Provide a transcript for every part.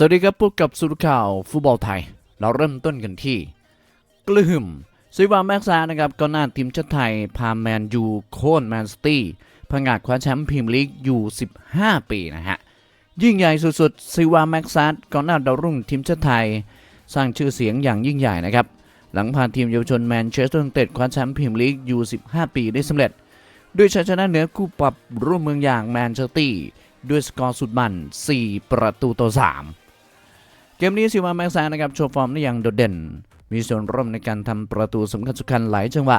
สวัสดีครับพบกับสุรข่าวฟุตบอลไทย เราเริ่มต้นกันที่ กลืมซิวาแม็กซานะครับก็น่าทีมชาติไทย พาแมนยูโค่นแมนสตี้ผงาดคว้าแชมป์พรีเมียร์ลีกอยู่ 15 ปีนะฮะ ยิ่งใหญ่สุดๆซิวาแม็กซาก็น่าดาวรุ่งทีมชาติไทย สร้างชื่อเสียงอย่างยิ่งใหญ่นะครับ หลังพาทีมเยาวชนแมนเชสเตอร์ยูไนเต็ดคว้าแชมป์พรีเมียร์ลีกอยู่ 15 ปีได้สำเร็จ ด้วยชัยชนะเหนือคู่ปรับร่วมเมืองอย่างแมนเชสเตอร์ด้วยสกอร์สุดมัน 4 ประตูต่อ 3 เกมนี้ซิวาแม็กซานะครับโชว์ฟอร์มได้อย่างโดดเด่น มีส่วนร่วมในการทำประตูสำคัญสำคัญหลายจังหวะ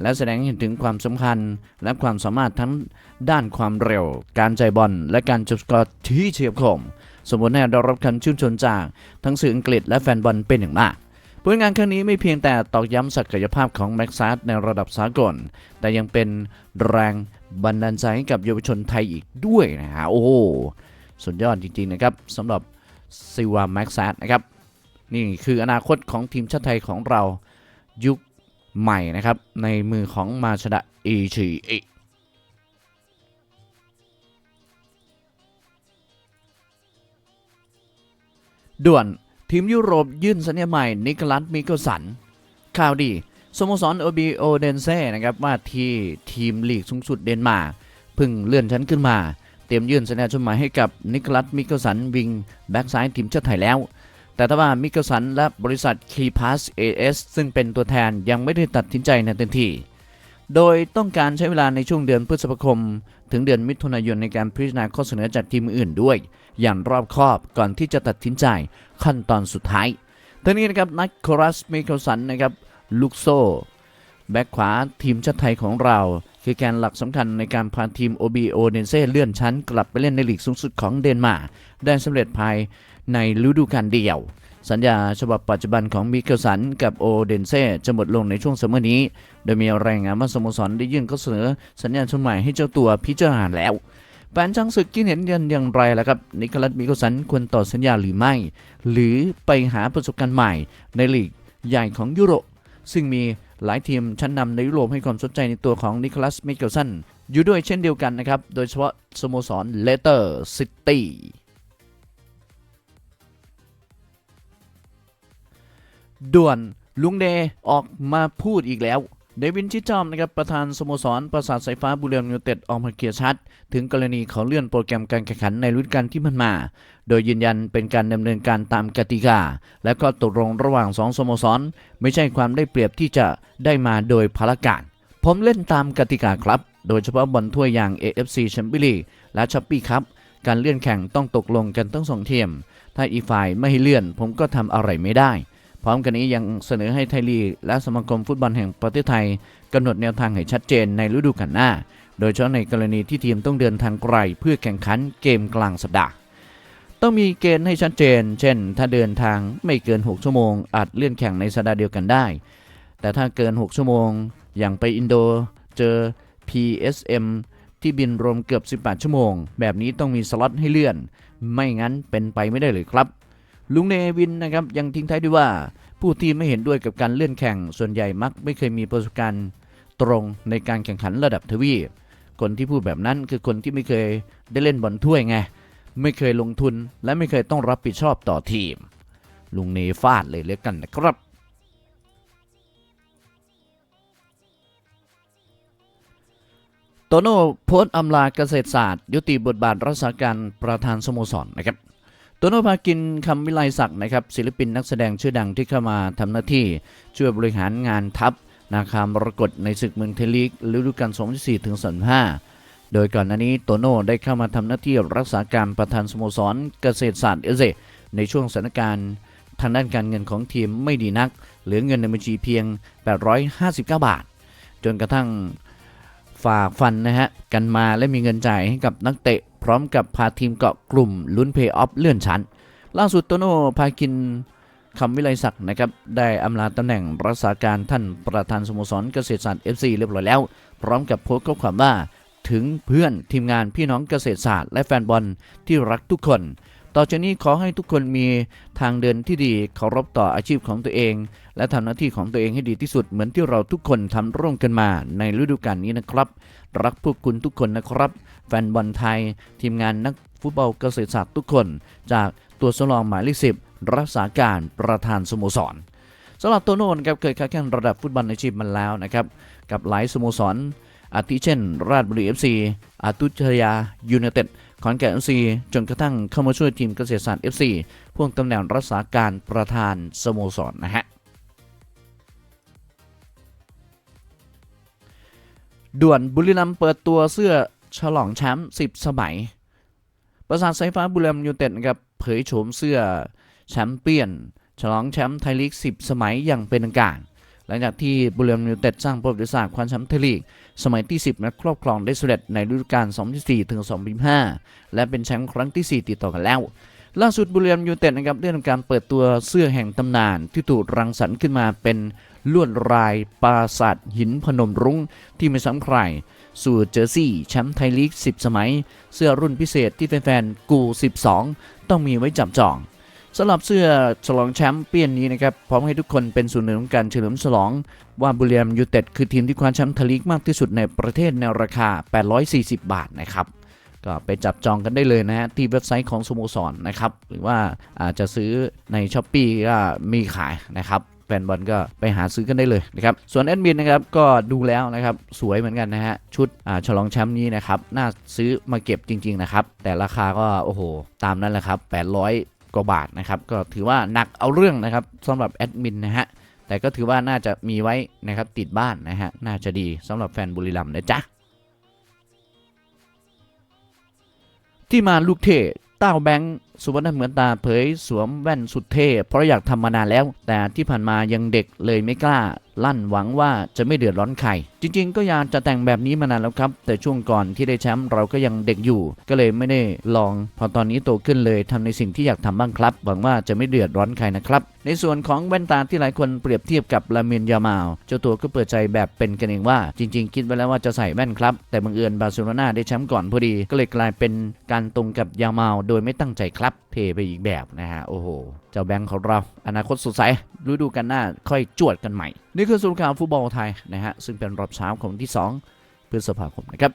และแสดงให้เห็นถึงความสำคัญและความสามารถทั้งด้านความเร็ว การใจบอลและการจบสกอร์ที่เฉียบคม สมบูรณ์ให้ได้รับคำชื่นชมจากทั้งสื่ออังกฤษและแฟนบอลเป็นอย่างมากผลงานครั้งนี้ไม่เพียงแต่ตอกย้ำศักยภาพของแม็กซัสในระดับสากล แต่ยังเป็นแรงบันดาลใจให้กับเยาวชนไทยอีกด้วยนะฮะโอ้สุดยอดจริงๆนะครับสำหรับ ซิวาแม็กซัสนะครับ นี่คืออนาคตของทีมชาติไทยของเรายุคใหม่นะครับ ในมือของมาชดะอีชีอิด่วนทีมยุโรปยื่นสัญญาใหม่นิโคลัสมิเกลสัน ข่าวดีสโมสรโอบีโอเดนเซ่นะครับว่าที่ทีมลีกสูงสุดเดนมาร์กพิ่งเลื่อนชั้นขึ้นมา เตรียมยื่นสัญญาชดหมายให้กับนิโคลัสมิเกลสันวิงแบ็กซ้ายทีมชาติไทยแล้ว แต่ถ้าว่ามิเกลสันและบริษัทคีพาสเอเอสซึ่งเป็นตัวแทนยังไม่ได้ตัดสินใจในทันทีโดยต้องการใช้เวลาในช่วงเดือนพฤษภาคม ถึงเดือนมิถุนายนในการพิจารณาข้อเสนอจากทีมอื่นด้วย อย่างรอบคอบก่อนที่จะตัดสินใจขั้นตอนสุดท้ายทั้งนี้นะครับนักโครัสมิเกลสันนะครับลูกโซ แบ็กขวาทีมชาติไทยของเรา คือแกนหลักสำคัญในการพาทีม OBO เดนเซ่เลื่อนชั้นกลับไปเล่นในลีกสูงสุดของเดนมาร์กได้สำเร็จภายในฤดูกาลเดียว สัญญาฉบับปัจจุบันของมิเกลสันกับโอเดนเซ่จะหมดลงในช่วงซัมเมอร์นี้ โดยมีรายงานว่าสโมสรได้ยื่นข้อเสนอสัญญาชนใหม่ให้เจ้าตัวพิจารณาแล้วแฟนช่างศึกคิดเห็นยันอย่างไรล่ะครับ นิโคลัสมิเกลสันควรต่อสัญญาหรือไม่ หรือไปหาประสบการณ์ใหม่ในลีกใหญ่ของยุโรปซึ่งมี หลายทีมชั้นนำในยุโรปให้ความสนใจในตัวของนิโคลัสมิเกลสันอยู่ด้วยเช่นเดียวกันนะครับ โดยเฉพาะสโมสรเลสเตอร์ซิตี้ด่วนลุงเดออกมาพูดอีกแล้ว เดวินชิจอมนะครับประธานสโมสรประสาทสายฟ้าบุรีรัมย์ยูเต็ดออกมาเคลียร์ชัด ถึงกรณีเขาเลื่อนโปรแกรมการแข่งขันในฤดูกาลที่มันมา โดยยืนยันเป็นการดำเนินการตามกติกา และก็ตกลงระหว่างสองสโมสร ไม่ใช่ความได้เปรียบที่จะได้มาโดยพละการผมเล่นตามกติกาครับ โดยเฉพาะบอลถ้วยอย่าง AFC แชมเปี้ยนลีกและชัปปี้ครับการเลื่อนแข่งต้องตกลงกันทั้งสองทีมถ้าอีกฝ่ายไม่ให้เลื่อนผมก็ทำอะไรไม่ได้ พร้อมกันนี้ยังเสนอให้ไทยลีกและสมาคมฟุตบอลแห่งประเทศไทยกำหนดแนวทางให้ชัดเจนในฤดูกาลหน้า โดยเฉพาะในกรณีที่ทีมต้องเดินทางไกลเพื่อแข่งขันเกมกลางสัปดาห์ ต้องมีเกณฑ์ให้ชัดเจน เช่น ถ้าเดินทางไม่เกิน 6 ชั่วโมง อาจเลื่อนแข่งในสัปดาห์เดียวกันได้ แต่ถ้าเกิน 6 ชั่วโมง อย่างไปอินโดเจอ PSM ที่บินรวมเกือบ 18 ชั่วโมง แบบนี้ต้องมีสล็อตให้เลื่อน ไม่งั้นเป็นไปไม่ได้เลยครับ ลุงเนวินนะครับยังทิ้งท้ายด้วยว่า ผู้ที่ไม่เห็นด้วยกับการเลื่อนแข่งส่วนใหญ่มักไม่เคยมีประสบการณ์ตรงในการแข่งขันระดับทวีปคนที่พูดแบบนั้นคือคนที่ไม่เคยได้เล่นบอลถ้วยไง ไม่เคยลงทุนและไม่เคยต้องรับผิดชอบต่อทีม ลุงเนฟาดเลยเรียกกันนะครับ โตโน่โพสต์อำลาเกษตรศาสตร์ ยุติบทบาทรักษาการประธานสโมสรนะครับ โตโน่พากินคำวิไลศักดิ์นะครับศิลปินนักแสดงชื่อดังที่เข้ามาทำหน้าที่ช่วยบริหารงานทัพนาคามรกตในศึกเมืองเทลีกฤดูกาล2004ถึง2005โดยก่อนหน้านี้โตโน่ได้เข้ามาทำหน้าที่รักษาการประธานสโมสรเกษตรศาสตร์เอเซในช่วงสถานการณ์ทางด้านการเงินของทีมไม่ดีนัก เหลือเงินในบัญชีเพียง 859 บาท จนกระทั่งฝากฟันนะฮะกันมาและมีเงินจ่ายให้กับนักเตะ ร้อมกับพาทีมเกาะกลุ่มลุ้นเพย์ออฟเลื่อนชั้น ล่าสุดโตโน่พากินคำวิไลศักดิ์นะครับได้อำลาตำแหน่งรักษาการท่านประธานสโมสรเกษตรศาสตร์ FC เรียบร้อยแล้ว พร้อมกับโพสต์ข้อความว่าถึงเพื่อนทีมงานพี่น้องเกษตรศาสตร์และแฟนบอลที่รักทุกคน ต่อจากนี้ขอให้ทุกคนมีทางเดินที่ดีเคารพต่ออาชีพของตัวเอง และทำหน้าที่ของตัวเองให้ดีที่สุดเหมือนที่เราทุกคนทำร่วมกันมาในฤดูกาลนี้นะครับ รักพวกคุณทุกคนนะครับ แฟนบอลไทย ทีมงานนักฟุตบอลเกษตรศาสตร์ทุกคน จากตัวสำรองหมายเลขสิบรักษาการประธานสโมสรสำหรับโตโน่นครับเคยค้าแข่งระดับฟุตบอลในชีพมันแล้วนะครับกับหลายสโมสรอาทิเช่น ราชบุรีเอฟซีอาตุชยายูไนเต็ด ขอนแก่นเอฟซีจนกระทั่งเข้ามาช่วยทีมเกษตรศาสตร์เอฟซีพ่วงตำแหน่งรักษาการประธานสโมสรนะฮะด่วนบุรีรัมย์เปิดตัวเสื้อฉลองแชมป์10 สมัย ประสาทสายฟ้าบุรีรัมย์ยูเต็ดนะครับเผยโฉมเสื้อแชมเปี้ยน ฉลองแชมป์ไทยลีก 10 สมัยอย่างเป็นทางการ หลังจากที่บุรีรัมย์ยูไนเต็ดสร้างประวัติศาสตร์คว้าแชมป์ไทยลีก สมัยที่ 10 และครอบครองได้สำเร็จในฤดูกาล2004ถึง2005 และเป็นแชมป์ครั้งที่ 4 ติดต่อกันแล้วล่าสุดบุรีรัมย์ยูไนเต็ดนะครับได้ทำการเปิดตัวเสื้อแห่งตำนาน ที่ถูกรังสรรค์ขึ้นมาเป็นลวดลายปราสาทหินพนมรุ้งที่ไม่ซ้ำใคร สู่เจอร์ซี่แชมป์ไทยลีก 10 สมัย เสื้อรุ่นพิเศษที่แฟนๆกู 12 ต้องมีไว้จับจอง สำหรับเสื้อฉลองแชมป์เปี้ยนนี้นะครับพร้อมให้ทุกคนเป็นส่วนหนึ่งของการเฉลิมฉลอง ว่าบุรีรัมยูเต็ดคือทีมที่คว้าแชมป์ทลีกมากที่สุดในประเทศในราคา 840 บาทนะครับก็ไปจับจองกันได้เลยนะฮะที่เว็บไซต์ของสโมสรนนะครับ หรือว่าอาจจะซื้อในช้อปปีก็มีขายนะครับแฟนบอลก็ไปหาซื้อกันได้เลยนะครับ ส่วนแอดมินนะครับก็ดูแล้วนะครับสวยเหมือนกันนะฮะชุดฉลองแชมป์นี้นะครับ น่าซื้อมาเก็บจริง ๆ นะครับ แต่ราคาก็โอ้โห ตามนั้นแหละครับ800 กว่าบาทนะครับ ก็ถือว่าหนักเอาเรื่องนะครับสำหรับแอดมินนะฮะแต่ก็ถือว่าน่าจะมีไว้นะครับติดบ้านนะฮะน่าจะดีสำหรับแฟนบุรีรัมย์นะจ๊ะที่มาลูกเทเต้าแบงค์สุวรรณเหมือนตาเผยสวมแว่นสุดเท่เพราะอยากทำมานานแล้ว แต่ที่ผ่านมายังเด็กเลยไม่กล้า ลั่นหวังว่าจะไม่เดือดร้อนใคร จริงๆ ก็อยากจะแต่งแบบนี้มานานแล้วครับ แต่ช่วงก่อนที่ได้แชมป์เราก็ยังเด็กอยู่ ก็เลยไม่ได้ลอง พอตอนนี้โตขึ้นเลยทำในสิ่งที่อยากทำบ้างครับ หวังว่าจะไม่เดือดร้อนใครนะครับ ในส่วนของแว่นตาที่หลายคนเปรียบเทียบกับลามินยามาลเจ้าตัวก็เปิดใจแบบเป็นกันเองว่า จริง ๆ คิดไว้แล้วว่าจะใส่แว่นครับ แต่บังเอิญบาร์เซโลนาได้แชมป์ก่อนพอดี ก็เลยกลายเป็นการตรงกับยามาลโดยไม่ตั้งใจครับเทไปอีกแบบนะฮะโอ้โหเจ้าแบงค์ของเรา อนาคตสดใสฤดูกันหน้าค่อยจวดกันใหม่ นี่คือสรุปข่าวฟุตบอลไทยนะฮะซึ่งเป็นรอรอบเช้าของวันที่ 2 พฤษภาคมนะครับ